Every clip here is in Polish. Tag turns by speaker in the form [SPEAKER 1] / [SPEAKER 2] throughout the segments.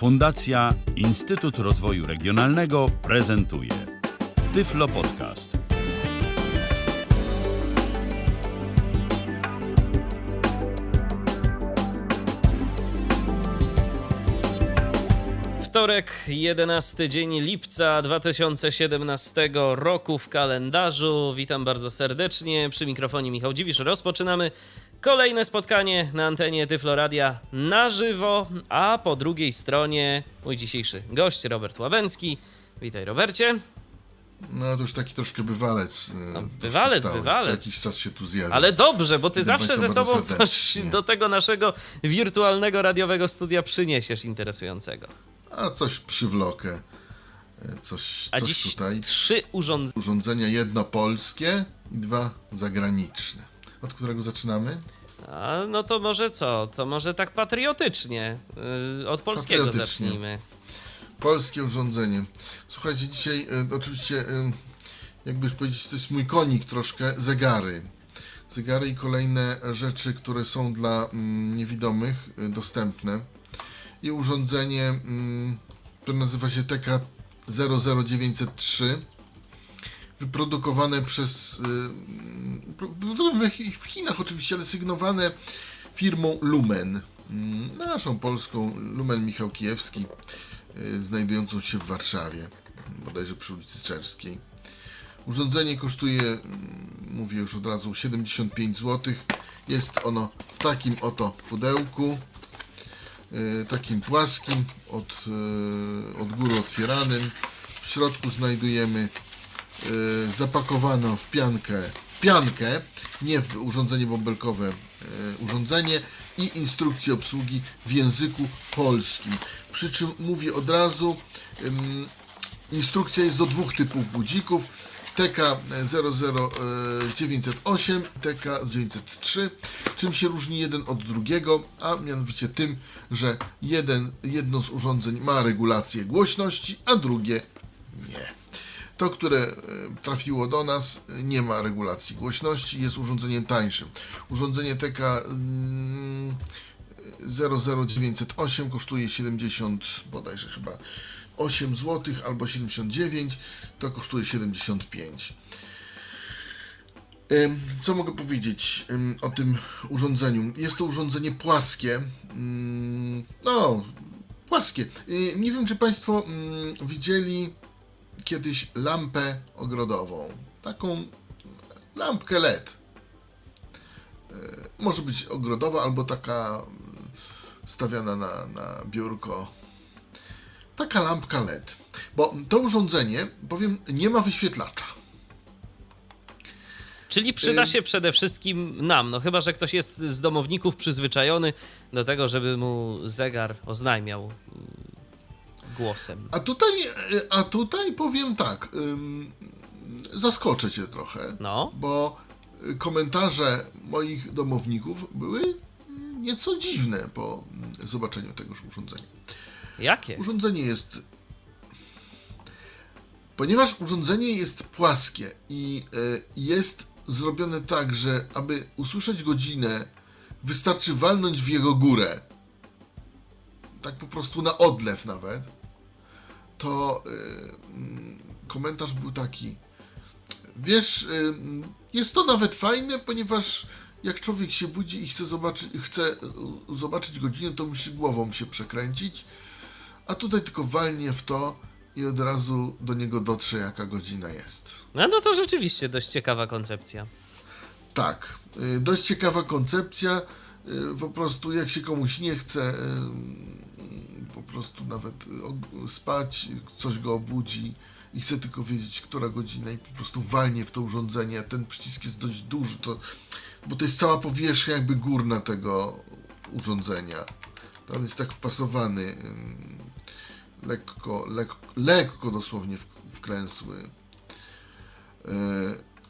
[SPEAKER 1] Fundacja Instytut Rozwoju Regionalnego prezentuje Tyflo Podcast.
[SPEAKER 2] Wtorek, 11 dzień lipca 2017 roku w kalendarzu. Witam bardzo serdecznie. Przy mikrofonie Michał Dziwisz. Rozpoczynamy kolejne spotkanie na antenie Tyfloradia na żywo, a po drugiej stronie mój dzisiejszy gość Robert Łabęcki. Witaj Robercie.
[SPEAKER 3] No to już taki troszkę bywalec. y,
[SPEAKER 2] No, bywalec,
[SPEAKER 3] stały.
[SPEAKER 2] bywalec.
[SPEAKER 3] Co jakiś czas się tu zjawia.
[SPEAKER 2] Ale dobrze, bo ty zawsze ze sobą coś do tego naszego wirtualnego radiowego studia przyniesiesz interesującego.
[SPEAKER 3] A coś przywlokę. Y, Coś,
[SPEAKER 2] A
[SPEAKER 3] coś
[SPEAKER 2] dziś
[SPEAKER 3] tutaj.
[SPEAKER 2] trzy urządzenia.
[SPEAKER 3] Urządzenia jedno polskie i dwa zagraniczne. Od którego zaczynamy?
[SPEAKER 2] A, no to może co? To może tak patriotycznie. Yy, od polskiego
[SPEAKER 3] Patriotycznie.
[SPEAKER 2] zacznijmy.
[SPEAKER 3] Polskie urządzenie. Słuchajcie, dzisiaj y, oczywiście, y, jakby już powiedzieć, to jest mój konik troszkę, zegary. Zegary i kolejne rzeczy, które są dla mm, niewidomych y, dostępne. I urządzenie, mm, które nazywa się TK00903, wyprodukowane przez, y, mm, w Chinach oczywiście, ale sygnowane firmą Lumen, mm, naszą polską Lumen Michał Kijewski, y, znajdującą się w Warszawie, bodajże przy ulicy Czerskiej. Urządzenie kosztuje, mm, mówię już od razu, 75 zł. Jest ono w takim oto pudełku, y, takim płaskim, od, od góry otwieranym. W środku znajdujemy y, zapakowaną w piankę, w piankę, nie w urządzenie bąbelkowe, y, urządzenie i instrukcję obsługi w języku polskim. Przy czym mówię od razu, instrukcja jest do dwóch typów budzików. TK00908 TK903. Czym się różni jeden od drugiego? A mianowicie tym, że jeden, jedno z urządzeń ma regulację głośności, a drugie nie. To, które e, trafiło do nas, nie ma regulacji głośności, jest urządzeniem tańszym. Urządzenie TK mm, 00908 kosztuje 70, bodajże chyba 8 zł albo 79, to kosztuje 75. Ym, Co mogę powiedzieć o tym urządzeniu? Jest to urządzenie płaskie. Ym, No, płaskie. Y, Nie wiem, czy Państwo ym, widzieli kiedyś lampę ogrodową. Taką lampkę LED. Y, Może być ogrodowa albo taka y, stawiana na, na biurko. Taka lampka LED. Bo to urządzenie, powiem, nie ma wyświetlacza.
[SPEAKER 2] Czyli przyda
[SPEAKER 3] Ym.
[SPEAKER 2] się przede wszystkim nam, no chyba, że ktoś jest z domowników przyzwyczajony do tego, żeby mu zegar oznajmiał mm, głosem.
[SPEAKER 3] A tutaj, y, a tutaj powiem tak, ym, zaskoczę cię trochę,
[SPEAKER 2] No,
[SPEAKER 3] bo y, komentarze moich domowników były mm, nieco dziwne po mm, zobaczeniu tegoż urządzenia.
[SPEAKER 2] jakie?
[SPEAKER 3] Urządzenie jest. Ponieważ urządzenie jest płaskie i y, jest zrobione tak, że aby usłyszeć godzinę, wystarczy walnąć w jego górę. Tak po prostu na odlew nawet. To y, mm, komentarz był taki. Wiesz, y, jest to nawet fajne, ponieważ jak człowiek się budzi i chce zobaczyć, chce y, zobaczyć godzinę, to musi głową się przekręcić, a tutaj tylko walnie w to i od razu do niego dotrze, jaka godzina jest.
[SPEAKER 2] No, no to rzeczywiście dość ciekawa koncepcja.
[SPEAKER 3] Tak, dość ciekawa koncepcja. Po prostu jak się komuś nie chce prostu nawet y, spać, coś go obudzi i chce tylko wiedzieć, która godzina i po prostu walnie w to urządzenie, ten przycisk jest dość duży, to, bo to jest cała powierzchnia jakby górna tego urządzenia. On jest tak wpasowany lekko, lekko, lekko dosłownie wklęsły. Yy,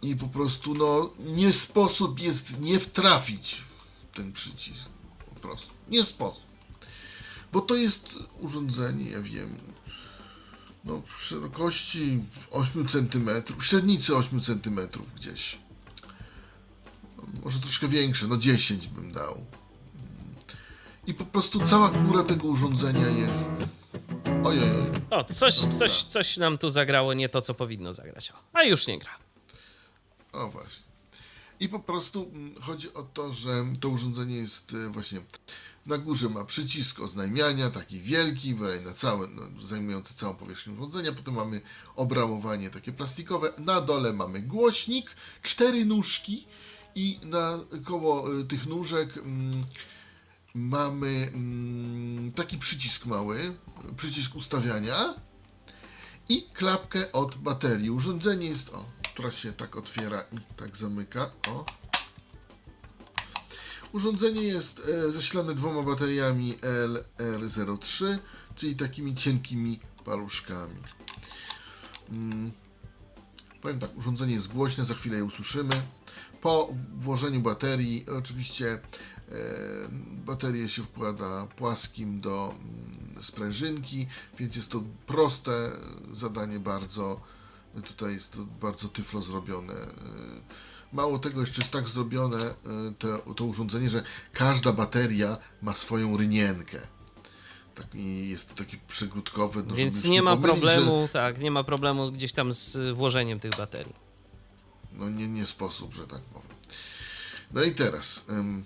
[SPEAKER 3] I po prostu no nie sposób jest nie wtrafić w ten przycisk. Po prostu. Nie sposób. Bo to jest urządzenie, ja wiem, no w szerokości 8 cm, średnicy 8 cm gdzieś. Może troszkę większe, no 10 bym dał. I po prostu cała góra tego urządzenia jest Oj, oj, oj.
[SPEAKER 2] O, coś, coś, coś nam tu zagrało nie to, co powinno zagrać. O, a już nie gra.
[SPEAKER 3] O właśnie. I po prostu mm, chodzi o to, że to urządzenie jest e, właśnie na górze ma przycisk oznajmiania, taki wielki, na całe, no, zajmujący całą powierzchnię urządzenia. Potem mamy obramowanie takie plastikowe. Na dole mamy głośnik, cztery nóżki i na koło e, tych nóżek mm, mamy mm, taki przycisk mały, przycisk ustawiania i klapkę od baterii. Urządzenie jest, o, która się tak otwiera i tak zamyka, o. Urządzenie jest e, zasilane dwoma bateriami LR03, czyli takimi cienkimi paluszkami. Mm. Powiem tak, urządzenie jest głośne, za chwilę je usłyszymy. Po włożeniu baterii, oczywiście e, baterię się wkłada płaskim do mm, sprężynki, więc jest to proste zadanie bardzo. Tutaj jest to bardzo tyflo zrobione. E, Mało tego, jeszcze jest tak zrobione e, to, to urządzenie, że każda bateria ma swoją rynienkę. Tak, i jest to takie przygródkowe. No,
[SPEAKER 2] Więc
[SPEAKER 3] już
[SPEAKER 2] nie ma
[SPEAKER 3] pomylić, że-
[SPEAKER 2] problemu, tak, nie ma problemu gdzieś tam z włożeniem tych baterii.
[SPEAKER 3] No nie, nie sposób, że tak powiem. No i teraz, ym,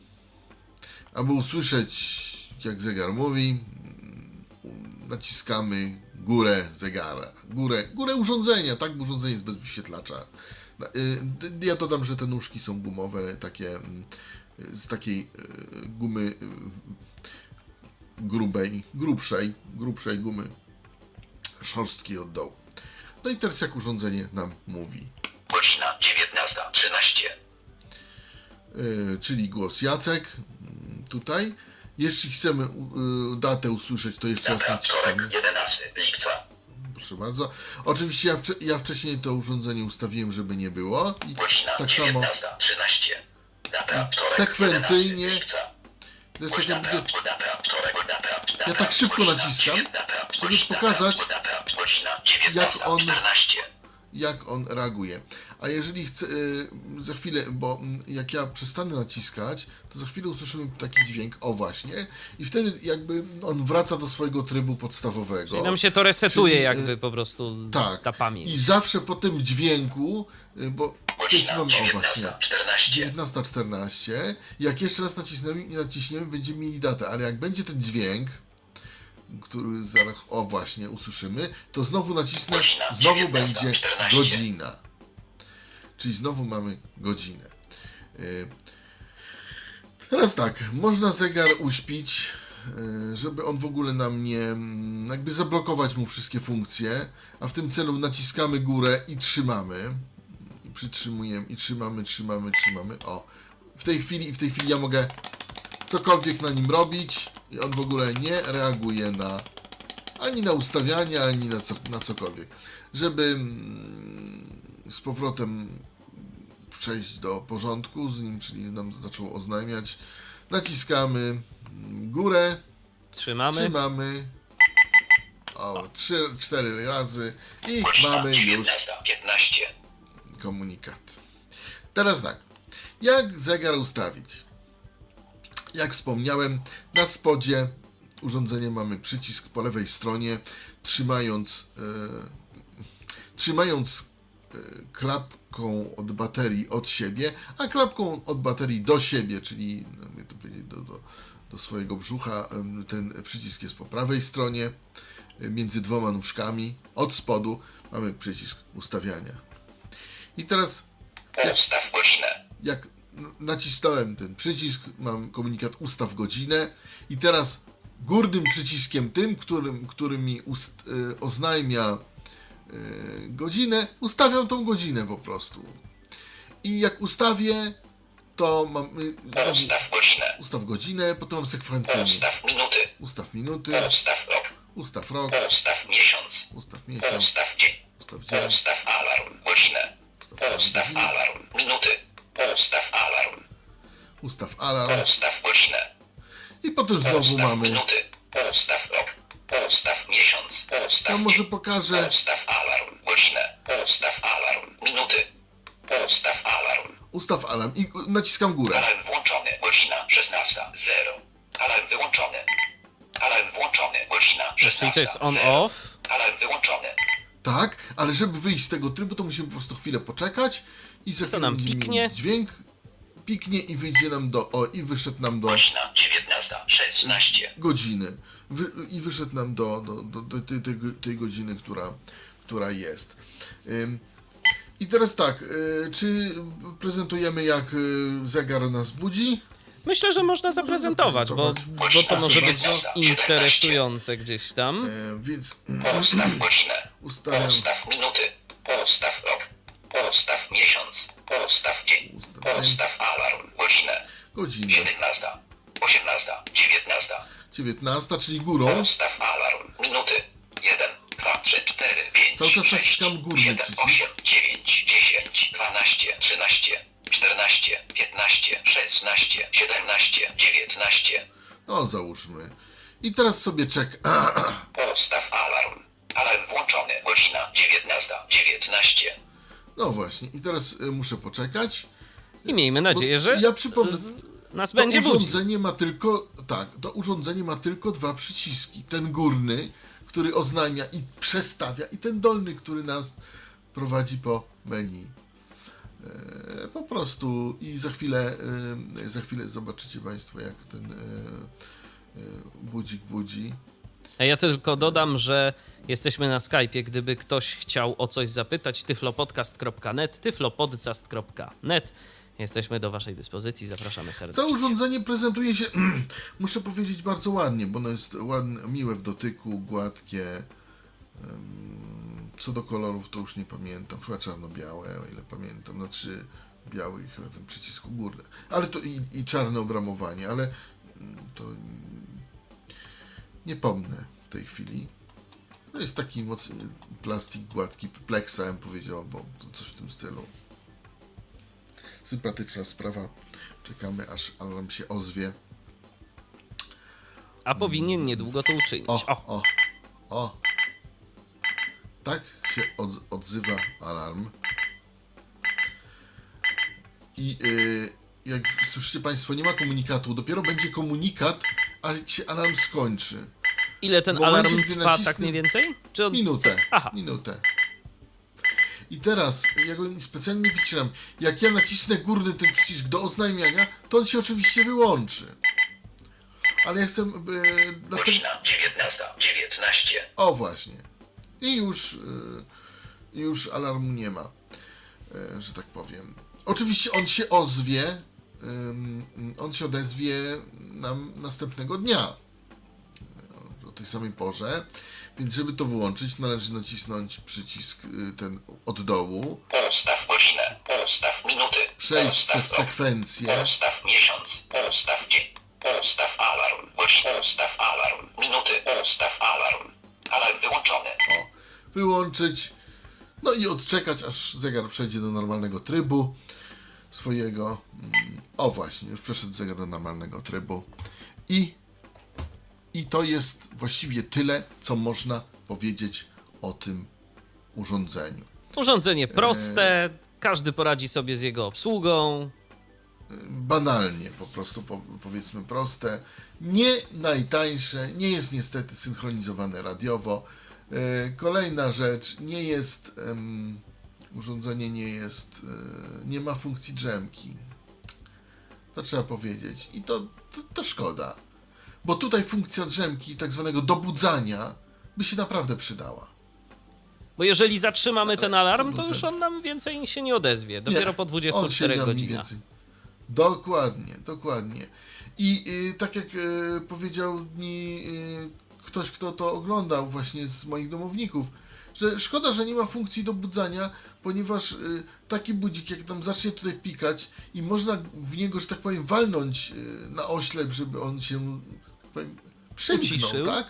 [SPEAKER 3] aby usłyszeć, jak zegar mówi, naciskamy górę zegara, górę, górę urządzenia, tak, bo urządzenie jest bez wyświetlacza. Y, Ja dodam, że te nóżki są gumowe, takie mm, z takiej y, gumy y, grubej, grubszej, grubszej gumy, szorstkiej od dołu. No i teraz jak urządzenie nam mówi.
[SPEAKER 4] Godzina 19.13.
[SPEAKER 3] y, czyli głos Jacek mm, tutaj. Jeśli chcemy y, datę usłyszeć, to jeszcze raz naciskamy.
[SPEAKER 4] wtorek 11 lipca.
[SPEAKER 3] Proszę bardzo. Oczywiście ja, ja wcześniej to urządzenie ustawiłem, żeby nie było. I tak samo
[SPEAKER 4] 19.13. Data wtorek
[SPEAKER 3] sekwencyjnie
[SPEAKER 4] 11 lipca.
[SPEAKER 3] to jest tak jakby, Ja tak szybko naciskam, żeby pokazać, jak on-
[SPEAKER 4] 19.14.
[SPEAKER 3] jak on reaguje. A jeżeli chce, y, za chwilę, bo mm, jak ja przestanę naciskać, to za chwilę usłyszymy taki dźwięk, o właśnie, i wtedy jakby on wraca do swojego trybu podstawowego.
[SPEAKER 2] I nam się to resetuje
[SPEAKER 3] Czyli, y,
[SPEAKER 2] jakby po prostu
[SPEAKER 3] Tak.
[SPEAKER 2] ta pamięć.
[SPEAKER 3] I zawsze po tym dźwięku, y, bo
[SPEAKER 4] Godzina
[SPEAKER 3] mamy, o właśnie,
[SPEAKER 4] 19.14.
[SPEAKER 3] 19.14, jak jeszcze raz nacisniemy, naciśniemy, będziemy mieli datę, ale jak będzie ten dźwięk, który zaraz, o właśnie, usłyszymy, to znowu nacisnę,
[SPEAKER 4] Godzina
[SPEAKER 3] znowu będzie
[SPEAKER 4] 19:14.
[SPEAKER 3] godzina. Czyli znowu mamy godzinę. Y, Teraz tak, można zegar uśpić, y, żeby on w ogóle nam nie, mm, jakby zablokować mu wszystkie funkcje, a w tym celu naciskamy górę i trzymamy. I przytrzymujemy, i trzymamy, trzymamy, trzymamy. O, w tej chwili, w tej chwili ja mogę cokolwiek na nim robić i on w ogóle nie reaguje na ani na ustawianie, ani na, co, na cokolwiek. Żeby mm, z powrotem przejść do porządku z nim, czyli nam zaczął oznajmiać, naciskamy górę,
[SPEAKER 2] Trzymamy.
[SPEAKER 3] trzymamy o, trzy, cztery razy i mamy już
[SPEAKER 4] 19.15.
[SPEAKER 3] komunikat. Teraz tak, jak zegar ustawić? Jak wspomniałem, na spodzie urządzenia mamy przycisk po lewej stronie, trzymając, e, trzymając e, klapką od baterii od siebie, a klapką od baterii do siebie, czyli no, do, do, do swojego brzucha, ten przycisk jest po prawej stronie, e, między dwoma nóżkami, od spodu mamy przycisk ustawiania. I teraz
[SPEAKER 4] Ustaw godzinę.
[SPEAKER 3] jak nacisnąłem ten przycisk, mam komunikat ustaw godzinę i teraz górnym przyciskiem tym, którym, który mi ust, y, oznajmia y, godzinę, ustawiam tą godzinę po prostu. I jak ustawię, to mam y,
[SPEAKER 4] Ustaw godzinę.
[SPEAKER 3] ustaw godzinę, potem mam sekwencyjnie.
[SPEAKER 4] Ustaw minuty.
[SPEAKER 3] Ustaw minuty,
[SPEAKER 4] Ustaw rok.
[SPEAKER 3] ustaw rok,
[SPEAKER 4] Ustaw miesiąc.
[SPEAKER 3] ustaw miesiąc,
[SPEAKER 4] Ustaw dzień.
[SPEAKER 3] ustaw dzień,
[SPEAKER 4] Ustaw alarm. Godzinę.
[SPEAKER 3] ustaw
[SPEAKER 4] Ustaw alarm. Minuty. Ustaw alarm.
[SPEAKER 3] ustaw alarm
[SPEAKER 4] Ustaw godzinę.
[SPEAKER 3] I potem znowu mamy,
[SPEAKER 4] minuty. Ustaw rok. Ustaw miesiąc. Ustaw
[SPEAKER 3] ja może pokażę,
[SPEAKER 4] Ustaw alarm. Godzinę. Ustaw alarm. Minuty. Ustaw alarm.
[SPEAKER 3] ustaw alarm i naciskam górę.
[SPEAKER 4] Alarm włączony. Godzina 16.00. Alarm wyłączony. Alarm włączony. Godzina godzina
[SPEAKER 2] Czyli
[SPEAKER 4] 16.
[SPEAKER 2] to jest on-off.
[SPEAKER 4] Alarm wyłączony.
[SPEAKER 3] Tak, ale żeby wyjść z tego trybu, to musimy po prostu chwilę poczekać i za chwilę
[SPEAKER 2] nam
[SPEAKER 3] będzie
[SPEAKER 2] piknie.
[SPEAKER 3] dźwięk, piknie i wyjdzie nam do, o i wyszedł nam do
[SPEAKER 4] Godzina 19. 16.
[SPEAKER 3] godziny. Wy, I wyszedł nam do, do, do, do tej, tej, tej godziny, która, która jest. Ym, I teraz tak, y, czy prezentujemy jak y, zegar nas budzi?
[SPEAKER 2] Myślę, że można zaprezentować, bo, bo to może być interesujące gdzieś tam.
[SPEAKER 3] E, więc
[SPEAKER 4] Ustaw godzinę.
[SPEAKER 3] ustawiam.
[SPEAKER 4] Ustaw minuty. Ustaw rok. Ustaw miesiąc. Ustaw dzień.
[SPEAKER 3] Ustaw
[SPEAKER 4] alarm. Godzinę.
[SPEAKER 3] Godzinę
[SPEAKER 4] 17. 18. 19.
[SPEAKER 3] 19, czyli górą.
[SPEAKER 4] Ustaw alarm. Minuty. 1, 2, 3, 4, 5,
[SPEAKER 3] Cały czas
[SPEAKER 4] 6,
[SPEAKER 3] naciskam górny
[SPEAKER 4] 7,
[SPEAKER 3] przycisk.
[SPEAKER 4] 8, 9, 10, 12, 13, 14, 15, 16, 17, 19.
[SPEAKER 3] No załóżmy. I teraz sobie czek.
[SPEAKER 4] Ustaw alarm. Alarm włączony. Godzina 19, 19.
[SPEAKER 3] No właśnie. I teraz y, muszę poczekać.
[SPEAKER 2] I miejmy nadzieję, że
[SPEAKER 3] Ja przypomnę.
[SPEAKER 2] z, nas
[SPEAKER 3] To
[SPEAKER 2] będzie
[SPEAKER 3] urządzenie ma tylko. Tak, to urządzenie ma tylko dwa przyciski. Ten górny, który oznajmia i przestawia, i ten dolny, który nas prowadzi po menu. E, po prostu i za chwilę, e, za chwilę zobaczycie Państwo, jak ten e, budzik budzi.
[SPEAKER 2] Ja tylko dodam, że jesteśmy na Skype'ie, gdyby ktoś chciał o coś zapytać, tyflopodcast.net, tyflopodcast.net. Jesteśmy do waszej dyspozycji, zapraszamy serdecznie.
[SPEAKER 3] Całe urządzenie prezentuje się, muszę powiedzieć, bardzo ładnie, bo ono jest ładne, miłe w dotyku, gładkie. Co do kolorów to już nie pamiętam, chyba czarno-białe, o ile pamiętam, znaczy biały chyba ten przycisk górny. Ale to i, i czarne obramowanie, ale mm, to nie pomnę w tej chwili. To jest taki mocny plastik gładki, plexa, bym powiedział, to coś w tym stylu. Sympatyczna sprawa. Czekamy, aż alarm się ozwie.
[SPEAKER 2] A powinien niedługo to uczynić.
[SPEAKER 3] O,
[SPEAKER 2] O,
[SPEAKER 3] o, o. Tak się odz- odzywa alarm. I y, jak słyszycie Państwo, nie ma komunikatu. Dopiero będzie komunikat, a się alarm skończy.
[SPEAKER 2] ile ten
[SPEAKER 3] momencie,
[SPEAKER 2] alarm
[SPEAKER 3] gdy
[SPEAKER 2] trwa
[SPEAKER 3] nacisnę-
[SPEAKER 2] tak mniej więcej? Czy on...
[SPEAKER 3] Minutę.
[SPEAKER 2] Aha.
[SPEAKER 3] Minutę. I teraz, ja go specjalnie wycinam. Jak ja nacisnę górny ten przycisk do oznajmiania, to on się oczywiście wyłączy. Ale ja chcę. Dlatego,
[SPEAKER 4] Godzina 19, 19.
[SPEAKER 3] O właśnie. I już, y, już alarmu nie ma, y, że tak powiem. Oczywiście on się ozwie, on się odezwie nam następnego dnia o tej samej porze, więc żeby to wyłączyć należy nacisnąć przycisk y, ten od dołu,
[SPEAKER 4] Ustaw godzinę. Ustaw minuty.
[SPEAKER 3] przejść
[SPEAKER 4] Ustaw
[SPEAKER 3] przez sekwencję,
[SPEAKER 4] Ustaw miesiąc. Ustaw dzień. Ustaw alarm. Godzina. Ustaw alarm. Minuty. Ustaw alarm. Alarm wyłączony.
[SPEAKER 3] o, wyłączyć, no i odczekać, aż zegar przejdzie do normalnego trybu swojego. Mm, O właśnie, już przeszedł do normalnego trybu. I, I to jest właściwie tyle, co można powiedzieć o tym urządzeniu.
[SPEAKER 2] Urządzenie proste,
[SPEAKER 3] E.
[SPEAKER 2] każdy poradzi sobie z jego obsługą.
[SPEAKER 3] banalnie, po prostu po, powiedzmy proste. Nie najtańsze, nie jest niestety synchronizowane radiowo. E, Kolejna rzecz, nie jest em, urządzenie nie jest, e, nie ma funkcji drzemki. To trzeba powiedzieć. I to, to, to szkoda. Bo tutaj funkcja drzemki, tak zwanego dobudzania, by się naprawdę przydała.
[SPEAKER 2] Bo jeżeli zatrzymamy ten alarm, to już on nam więcej się nie odezwie. Dopiero
[SPEAKER 3] Nie,
[SPEAKER 2] po
[SPEAKER 3] on się
[SPEAKER 2] 24
[SPEAKER 3] da mniej
[SPEAKER 2] godzinach.
[SPEAKER 3] Dokładnie, dokładnie. I y, tak jak y, powiedział mi y, ktoś, kto to oglądał właśnie z moich domowników, że szkoda, że nie ma funkcji dobudzania, ponieważ y, taki budzik, jak tam zacznie tutaj pikać i można w niego, że tak powiem, walnąć y, na oślep, żeby on się tak powiem, przymknął,
[SPEAKER 2] Uciszył.
[SPEAKER 3] tak?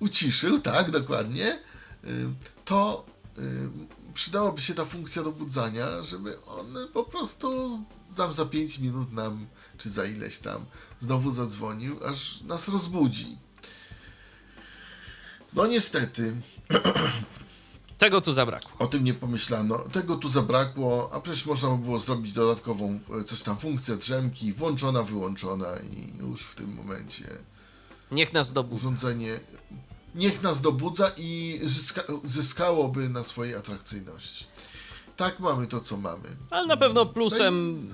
[SPEAKER 3] uciszył, tak, dokładnie, y, to przydałaby się ta funkcja dobudzania, żeby on po prostu tam za 5 minut nam, czy za ileś tam, znowu zadzwonił, aż nas rozbudzi. No niestety,
[SPEAKER 2] Tego tu zabrakło.
[SPEAKER 3] o tym nie pomyślano. Tego tu zabrakło, a przecież można by było zrobić dodatkową, e, coś tam, funkcję drzemki, włączona, wyłączona i już w tym momencie
[SPEAKER 2] Niech nas dobudza.
[SPEAKER 3] urządzenie niech nas dobudza i zyska, zyskałoby na swojej atrakcyjności. Tak mamy to, co mamy.
[SPEAKER 2] Ale na pewno plusem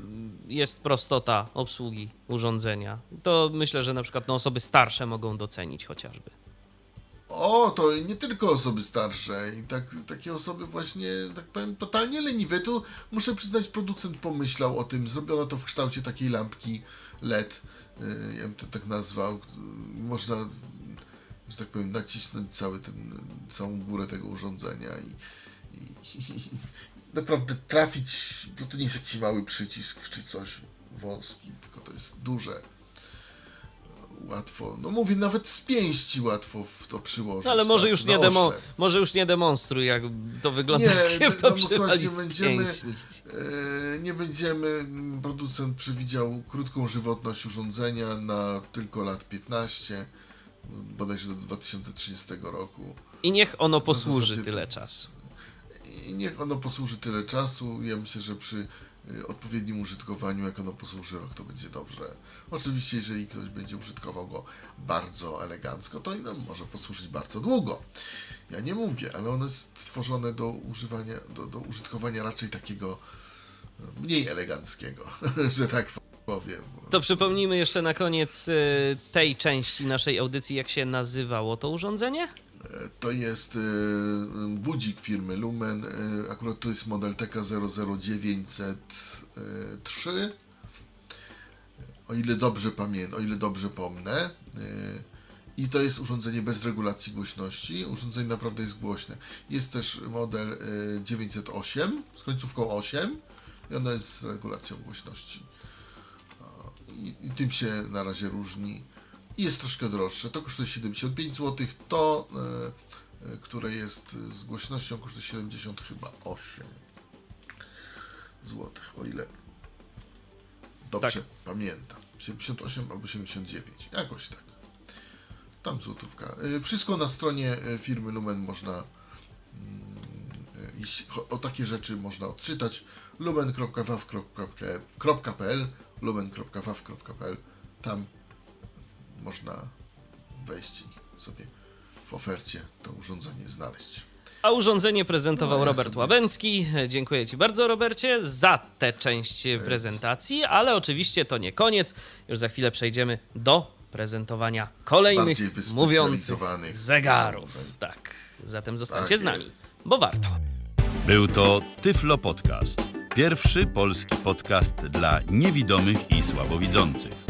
[SPEAKER 2] jest prostota obsługi urządzenia. To myślę, że na przykład no, osoby starsze mogą docenić chociażby.
[SPEAKER 3] O, to nie tylko osoby starsze i tak, takie osoby właśnie, tak powiem, totalnie leniwe. Tu muszę przyznać, producent pomyślał o tym. Zrobiono to w kształcie takiej lampki LED. y, Ja bym to tak nazwał. Można, że tak powiem, nacisnąć cały ten, całą górę tego urządzenia i, i, i naprawdę trafić. To, to nie jest jakiś mały przycisk czy coś wąski, tylko to jest duże łatwo, no mówię, nawet z pięści łatwo w to przyłożyć.
[SPEAKER 2] No, ale może
[SPEAKER 3] tak,
[SPEAKER 2] już, nie demo, może już nie demonstruj, jak to wygląda,
[SPEAKER 3] Nie,
[SPEAKER 2] jak w to z
[SPEAKER 3] będziemy. E, nie będziemy, m, producent przewidział krótką żywotność urządzenia na tylko lat 15, bodajże do 2030 roku.
[SPEAKER 2] I niech ono posłuży
[SPEAKER 3] zasadzie
[SPEAKER 2] tyle czasu.
[SPEAKER 3] I niech ono posłuży tyle czasu. Ja myślę, że przy odpowiednim użytkowaniu, jak ono posłuży rok, to będzie dobrze. Oczywiście, jeżeli ktoś będzie użytkował go bardzo elegancko, to no, może posłużyć bardzo długo. Ja nie mówię, ale ono jest stworzone do używania, do, do użytkowania raczej takiego e, mniej eleganckiego, że tak powiem.
[SPEAKER 2] To przypomnijmy jeszcze na koniec y, tej części naszej audycji, jak się nazywało to urządzenie?
[SPEAKER 3] To jest y, budzik firmy Lumen. Y, akurat to jest model TK00903. O ile dobrze pamiętam, o ile dobrze pomnę. Y, I to jest urządzenie bez regulacji głośności. Urządzenie naprawdę jest głośne. Jest też model y, 908 z końcówką 8 i ono jest z regulacją głośności. I, I tym się na razie różni. Jest troszkę droższe. To kosztuje 75 zł. To, e, e, które jest z głośnością, kosztuje 70 chyba 8 zł. O ile dobrze
[SPEAKER 2] Tak.
[SPEAKER 3] pamiętam. 78 albo 79. Jakoś tak. Tam złotówka. E, Wszystko na stronie e, firmy Lumen można mm, o takie rzeczy można odczytać lumen.waw.pl lumen.waw.pl Tam można wejść i sobie w ofercie to urządzenie znaleźć.
[SPEAKER 2] A urządzenie prezentował
[SPEAKER 3] No, ja
[SPEAKER 2] Robert
[SPEAKER 3] sobie-
[SPEAKER 2] Łabęcki. Dziękuję Ci bardzo, Robercie, za tę część prezentacji, ale oczywiście to nie koniec. Już za chwilę przejdziemy do prezentowania kolejnych mówiących zegarów. Tak, zatem zostańcie
[SPEAKER 3] Tak
[SPEAKER 2] z nami, bo warto.
[SPEAKER 1] Był to Tyflo Podcast. Pierwszy polski podcast dla niewidomych i słabowidzących.